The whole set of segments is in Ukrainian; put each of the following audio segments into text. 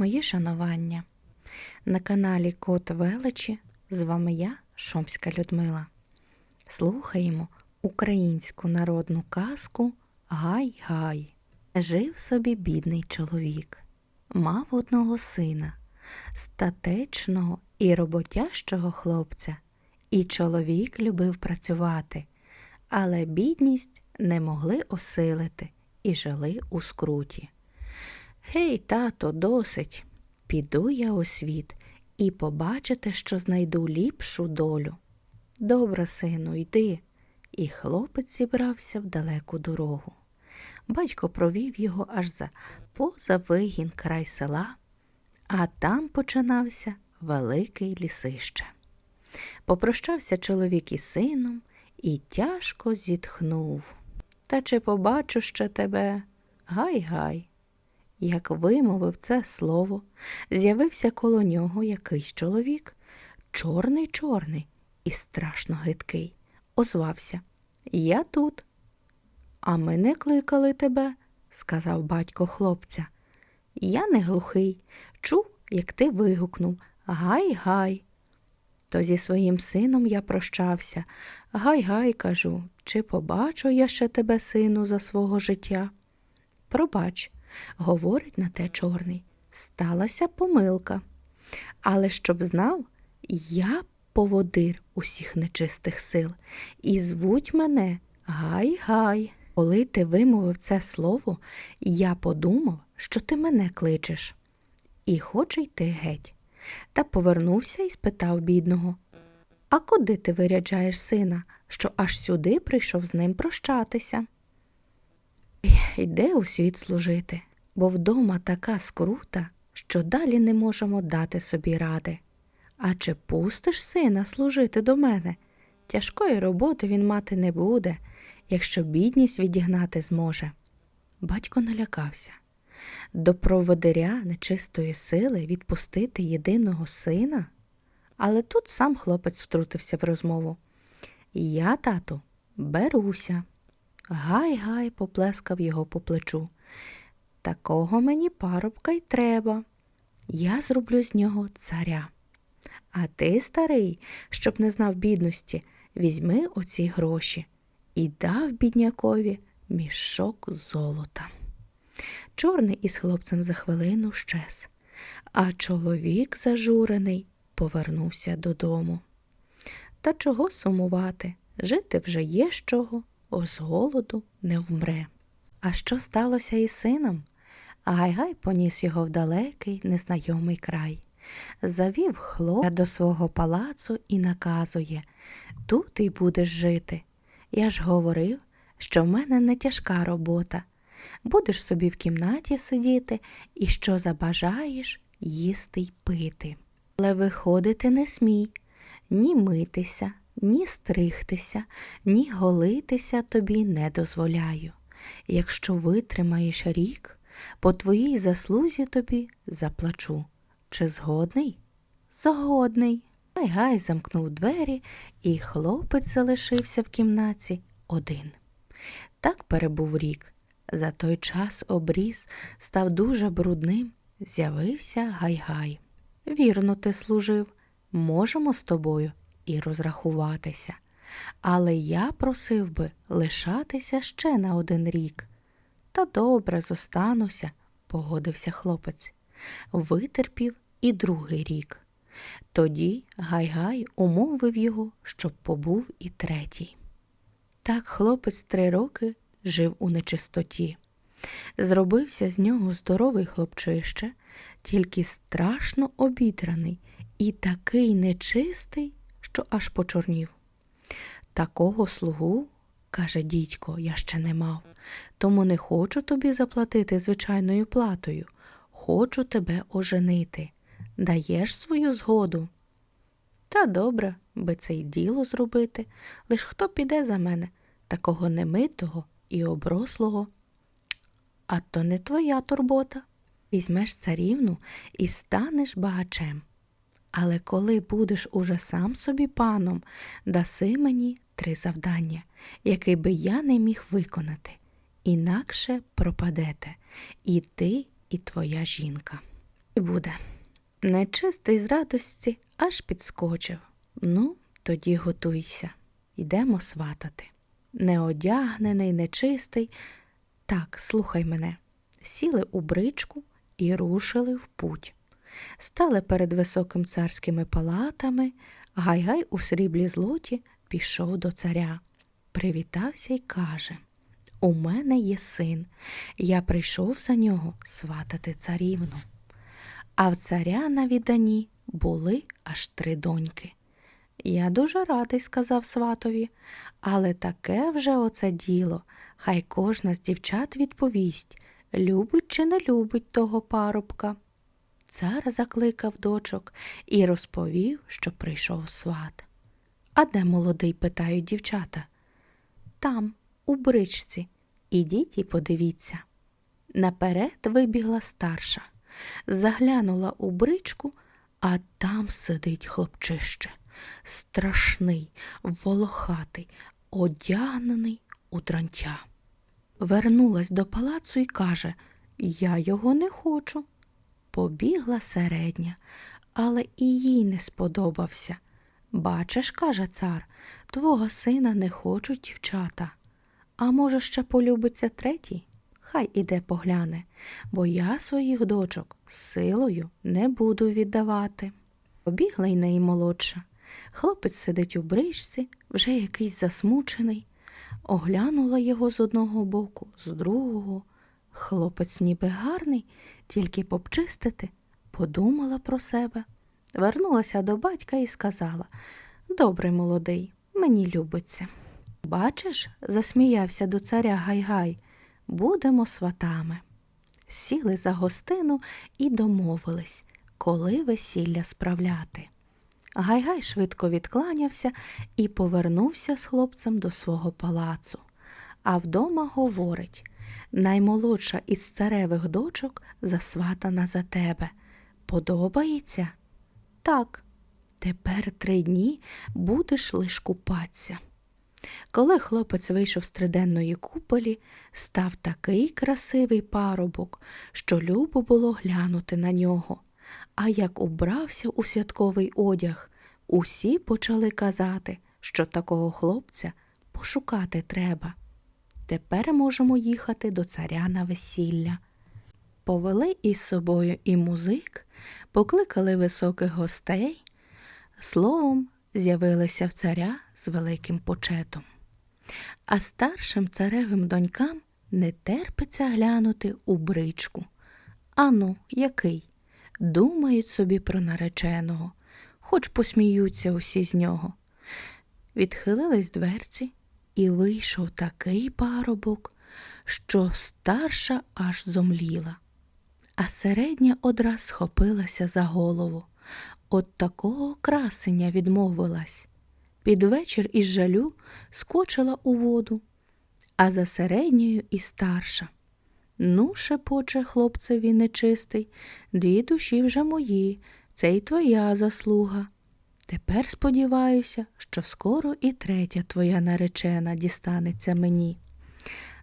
Мої шанування. На каналі Кот Величі з вами я, Шомська Людмила. Слухаємо українську народну казку Гай-гай. Жив собі бідний чоловік, мав одного сина, статечного і роботящого хлопця. І чоловік любив працювати, але бідність не могли осилити і жили у скруті. Гей, тато, досить. Піду я у світ і побачите, що знайду ліпшу долю. Добре, сину, йди. І хлопець зібрався в далеку дорогу. Батько провів його аж за поза вигін край села, а там починався великий лісище. Попрощався чоловік із сином і тяжко зітхнув. Та чи побачу ще тебе? Гай-гай. Як вимовив це слово, з'явився коло нього якийсь чоловік, чорний чорний і страшно гидкий, озвався Я тут. А мене кликали тебе, сказав батько хлопця. Я не глухий, чув, як ти вигукнув Гай-гай. То зі своїм сином я прощався. Гай-гай, кажу, чи побачу я ще тебе, сину, за свого життя? Пробач, говорить на те чорний, сталася помилка. Але щоб знав, я поводир усіх нечистих сил, і звуть мене Гай-гай. Коли ти вимовив це слово, я подумав, що ти мене кличеш. І хоче йти геть. Та повернувся і спитав бідного А куди ти виряджаєш сина, що аж сюди прийшов з ним прощатися? Йде у світ служити, бо вдома така скрута, що далі не можемо дати собі ради. А чи пустиш сина служити до мене? Тяжкої роботи він мати не буде, якщо бідність відігнати зможе. Батько налякався. До проводиря нечистої сили відпустити єдиного сина? Але тут сам хлопець втрутився в розмову. Я, тату, беруся. Гай-гай поплескав його по плечу. Такого мені парубка й треба. Я зроблю з нього царя. А ти, старий, щоб не знав бідності, візьми оці гроші і дав біднякові мішок золота. Чорний із хлопцем за хвилину щез, а чоловік зажурений повернувся додому. Та чого сумувати? Жити вже є з чого, о з голоду не вмре. А що сталося із сином? Гай-гай поніс його в далекий, незнайомий край. Завів хлопця до свого палацу і наказує Тут і будеш жити. Я ж говорив, що в мене не тяжка робота. Будеш собі в кімнаті сидіти і що забажаєш їсти й пити. Але виходити не смій, ні митися, ні стригтися, ні голитися тобі не дозволяю. Якщо витримаєш рік, по твоїй заслузі тобі заплачу. Чи згодний? Згодний. Гай-гай замкнув двері, і хлопець залишився в кімнаті один. Так перебув рік. За той час обріз став дуже брудним, з'явився гай-гай. Вірно, ти служив, можемо з тобою і розрахуватися. Але я просив би лишатися ще на один рік. Та добре зостануся, погодився хлопець. Витерпів і другий рік. Тоді Гай-Гай умовив його, щоб побув і третій. Так хлопець три роки жив у нечистоті. Зробився з нього здоровий хлопчище, тільки страшно обідраний і такий нечистий, що аж почорнів. Такого слугу, каже дідько, я ще не мав, тому не хочу тобі заплатити звичайною платою, хочу тебе оженити. Даєш свою згоду? Та добре, би це й діло зробити, лиш хто піде за мене, такого немитого і оброслого. А то не твоя турбота. Візьмеш царівну і станеш багачем. Але коли будеш уже сам собі паном, даси мені три завдання, які би я не міг виконати, інакше пропадете і ти, і твоя жінка. І буде. Нечистий з радості аж підскочив. Ну, тоді готуйся. Йдемо сватати. Неодягнений, нечистий. Так, слухай мене. Сіли у бричку і рушили в путь. Стали перед високим царськими палатами, Гайгай у сріблі злоті пішов до царя. Привітався й каже: У мене є син, я прийшов за нього сватати царівну. А в царя на віддані були аж три доньки. Я дуже радий, сказав сватові, але таке вже оце діло. Хай кожна з дівчат відповість, любить чи не любить того парубка. Цар закликав дочок і розповів, що прийшов сват. А де молодий? питають дівчата. Там, у бричці. Ідіть і подивіться. Наперед вибігла старша, заглянула у бричку, а там сидить хлопчище, страшний, волохатий, одягнений у дрантя. Вернулась до палацу і каже Я його не хочу. Побігла середня, але і їй не сподобався. Бачиш, каже цар, твого сина не хочуть дівчата. А може, ще полюбиться третій? Хай іде погляне, бо я своїх дочок силою не буду віддавати. Побігла й наймолодша. Хлопець сидить у бричці, вже якийсь засмучений. Оглянула його з одного боку, з другого. Хлопець ніби гарний, тільки попчистити, подумала про себе. Вернулася до батька і сказала Добрий молодий, мені любиться. Бачиш, засміявся до царя Гайгай, будемо сватами. Сіли за гостину і домовились, коли весілля справляти. Гайгай швидко відкланявся і повернувся з хлопцем до свого палацу. А вдома говорить наймолодша із царевих дочок засватана за тебе. Подобається? Так, тепер три дні будеш лиш купатися. Коли хлопець вийшов з триденної куполі, став такий красивий парубок, що любо було глянути на нього. А як убрався у святковий одяг, усі почали казати, що такого хлопця пошукати треба. Тепер можемо їхати до царя на весілля. Повели із собою і музик, покликали високих гостей, словом, з'явилися в царя з великим почетом. А старшим царевим донькам не терпиться глянути у бричку. Ану, який? Думають собі про нареченого, хоч посміються усі з нього. Відхилились дверці, і вийшов такий парубок, що старша аж зомліла, а середня одразу схопилася за голову. От такого красення відмовилась. Під вечір із жалю скочила у воду, а за середньою і старша. Ну, шепоче хлопцеві нечистий, дві душі вже мої, це й твоя заслуга. Тепер сподіваюся, що скоро і третя твоя наречена дістанеться мені.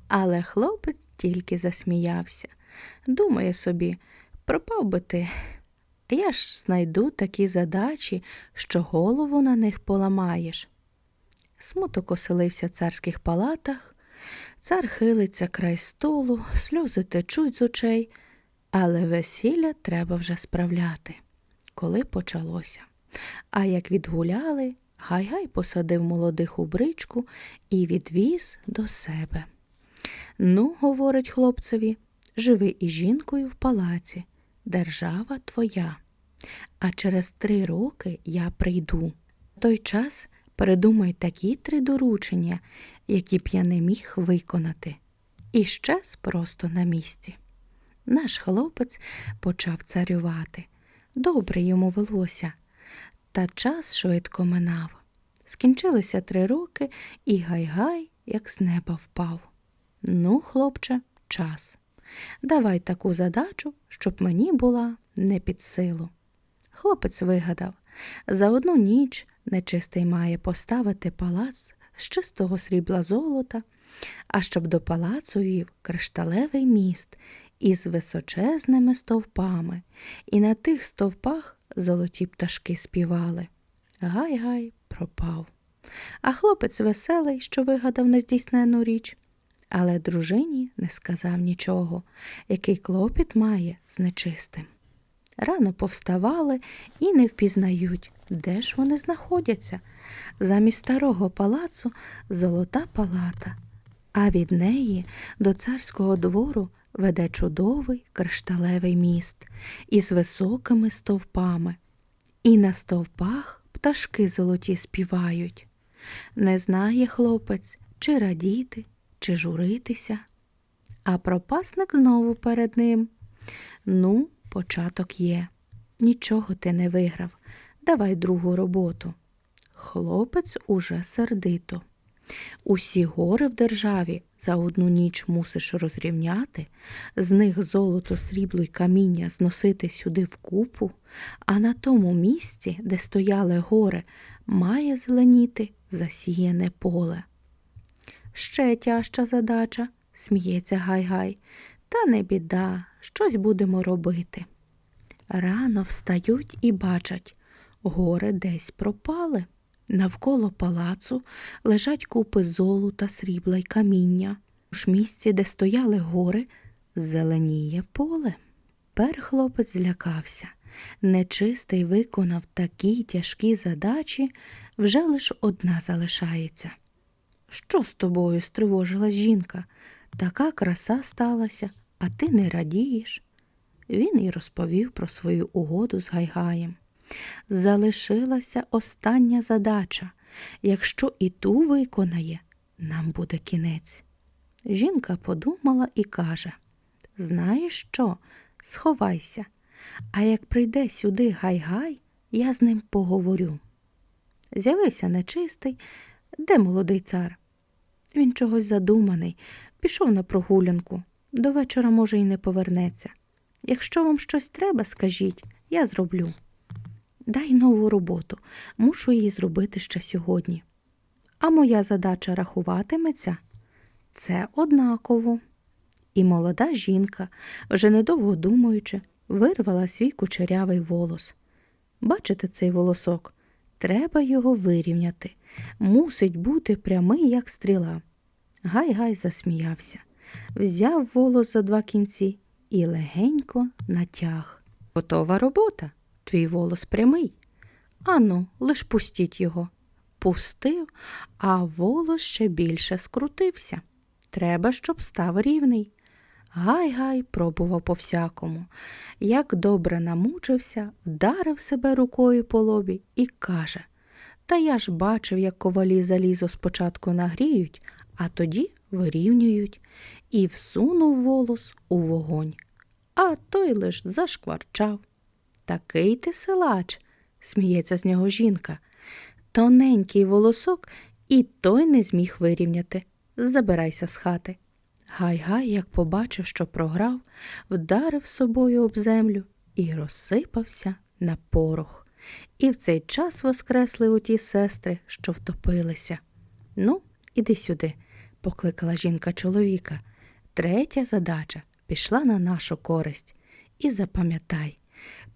Але хлопець тільки засміявся. Думає собі, пропав би ти. Я ж знайду такі задачі, що голову на них поламаєш. Смуток оселився в царських палатах, цар хилиться край столу, сльози течуть з очей, але весілля треба вже справляти, коли почалося. А як відгуляли, Гай-гай посадив молодих у бричку і відвіз до себе. Ну, говорить хлопцеві, живи із жінкою в палаці, держава твоя. А через три роки я прийду. Той час придумай такі три доручення, які б я не міг виконати, і щез просто на місці. Наш хлопець почав царювати. Добре йому велося. Та час швидко минав. Скінчилися три роки, і гай-гай, як з неба впав. Ну, хлопче, час. Давай таку задачу, щоб мені була не під силу. Хлопець вигадав за одну ніч нечистий має поставити палац з чистого срібла золота, а щоб до палацу вів кришталевий міст із височезними стовпами, і на тих стовпах золоті пташки співали. Гай-гай пропав. А хлопець веселий, що вигадав нездійснену річ, але дружині не сказав нічого, який клопіт має з нечистим. Рано повставали і не впізнають, де ж вони знаходяться. Замість старого палацу золота палата, а від неї до царського двору веде чудовий кришталевий міст із високими стовпами. І на стовпах пташки золоті співають. Не знає хлопець, чи радіти, чи журитися. А пропасник знову перед ним. Ну, початок є. Нічого ти не виграв. Давай другу роботу. Хлопець уже сердито. Усі гори в державі за одну ніч мусиш розрівняти, з них золото, срібло й каміння зносити сюди вкупу, а на тому місці, де стояли гори, має зеленіти засіяне поле. Ще тяжча задача, сміється Гай-Гай. Та не біда, щось будемо робити. Рано встають і бачать, гори десь пропали. Навколо палацу лежать купи золота, срібла й каміння. У ж місці, де стояли гори, зеленіє поле. Пер хлопець злякався. Нечистий виконав такі тяжкі задачі, вже лиш одна залишається. Що з тобою стривожила жінка? Така краса сталася, а ти не радієш. Він і розповів про свою угоду з Гайгаєм. Залишилася остання задача. Якщо і ту виконає, нам буде кінець. Жінка подумала і каже Знаєш що? Сховайся, а як прийде сюди Гай-Гай, я з ним поговорю. З'явився нечистий, де молодий цар? Він чогось задуманий, пішов на прогулянку. До вечора, може, і не повернеться. Якщо вам щось треба, скажіть, я зроблю. Дай нову роботу, мушу її зробити ще сьогодні. А моя задача рахуватиметься це однаково. І молода жінка, вже недовго думаючи, вирвала свій кучерявий волос. Бачите цей волосок? Треба його вирівняти. Мусить бути прямий, як стріла. Гай-гай засміявся, взяв волос за два кінці і легенько натяг. Готова робота, твій волос прямий. Ану, лиш пустіть його. Пустив, а волос ще більше скрутився. Треба, щоб став рівний. Гай-гай пробував по всякому. Як добре намучився, вдарив себе рукою по лобі і каже Та я ж бачив, як ковалі залізо спочатку нагріють, а тоді вирівнюють, і всунув волос у вогонь. А той лиш зашкварчав. Такий ти силач, сміється з нього жінка. Тоненький волосок і той не зміг вирівняти. Забирайся з хати. Гай-гай, як побачив, що програв, вдарив собою об землю і розсипався на порох. І в цей час воскресли у ті сестри, що втопилися. Ну, іди сюди, покликала жінка чоловіка. Третя задача пішла на нашу користь. І запам'ятай,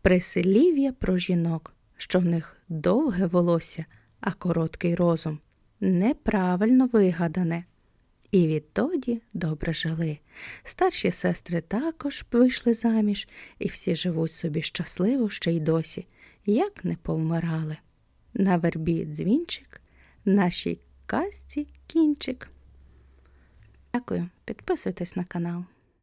прислів'я про жінок, що в них довге волосся, а короткий розум, неправильно вигадане. І відтоді добре жили. Старші сестри також вийшли заміж, і всі живуть собі щасливо ще й досі, як не повмирали. На вербі дзвінчик, нашій казці кінчик. Дякую, підписуйтесь на канал.